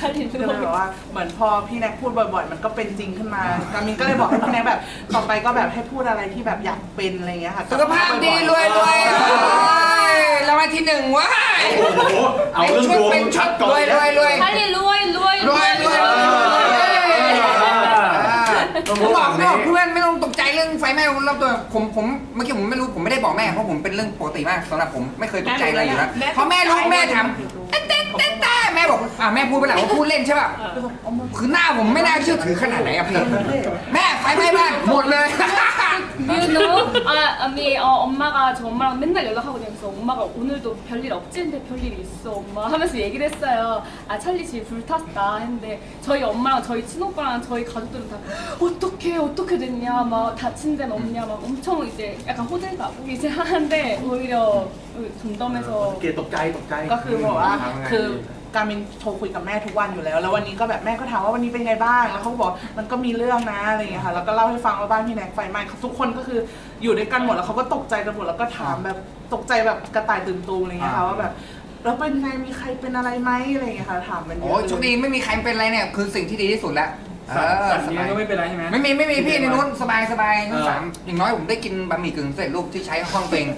สลิดก็เลยแบบว่าเหมือนพอพี่แน็กพูดบ่อยๆ มันก็เป็นจริงขึ้นมาจามินก็เลยบอกให้พี่แน็กแบบต่อไปก็แบบให้พูดอะไรที่แบบอยากเป็นอะไรเงี้ยค่ะสุขภาพดีรวยรวยรางวัลที่หนึ่งว้าเอาเรื่องดวงเป็นชัดก่อนรวยรวยรวยให้รวยรวยรวยรวยผมบอกบอกเพื่อนไม่ต้องตกใจเรื่องไฟไหม้รอบตัวผมผมเมื่อกี้ผมไม่รู้ผมไม่ได้บอกแม่เพราะผมเป็นเรื่องปกติมากสำหรับผมไม่เคยตกใจอะไรอยู่แล้วพอแม่รู้แม่ถามเต้นเต้นเต้น บอกอ่าแม่พูดไปแล้วว่าพูดเล่นใช่ป่ะคือหน้าผมไม่น่าเชื่อถือขนาดไหนอะพี่แม่ไฟไหม้บ้านหมดเลย You know? 아, 아미 어, 엄마가 저 엄마랑 맨날 연락하거든요. 그래서 엄마가 오늘도 별일 없지? 근데 별일 있어 엄마 하면서 얘기를 했어요. 아 찰리 집 불탔다 했는데 저희 엄마랑 저희 친오빠랑 저희 가족들은 다 어떻게 어떻게 됐냐 막 다친 데는 없냐 막 엄청 이제 약간 호들갑 이제 하는데 오히려 덤덤해서 เกตตกใจตกใจ ก็คือบอกว่า ทำไง คือ การมินโทรคุยกับแม่ทุกวันอยู่แล้ว แล้ววันนี้ก็แบบแม่ก็ถามว่าวันนี้เป็นไงบ้าง แล้วเขาก็บอกมันก็มีเรื่องนะอะไรอย่างเงี้ยค่ะ แล้วก็เล่าให้ฟังว่าบ้านพี่แน็กไฟไหม้ทุกคนก็คืออยู่ด้วยกันหมดแล้วเขาก็ตกใจกันหมดแล้วก็ถามแบบตกใจแบบกระต่ายตื่นตูมอะไรอย่างเงี้ยค่ะว่าแบบแล้วเป็นไงมีใครเป็นอะไรไหมอะไรอย่างเงี้ยค่ะถามกันเยโอ้อะยโชคดีไม่มีใครเป็นไรเนี่ยคือสิ่งที่ดีที่สุดแล้วเออสัตว์สเลี้ยบางยก็ไม่เป็นไรใช่ไหม ไม่มีไม่มีพี่ในนู้นสบายสบายทั้งเออสามอย่างน้อยผมได้กินบะหมี่กึ่งสำเร็จรูปที่ใช้ห้องตัวเอง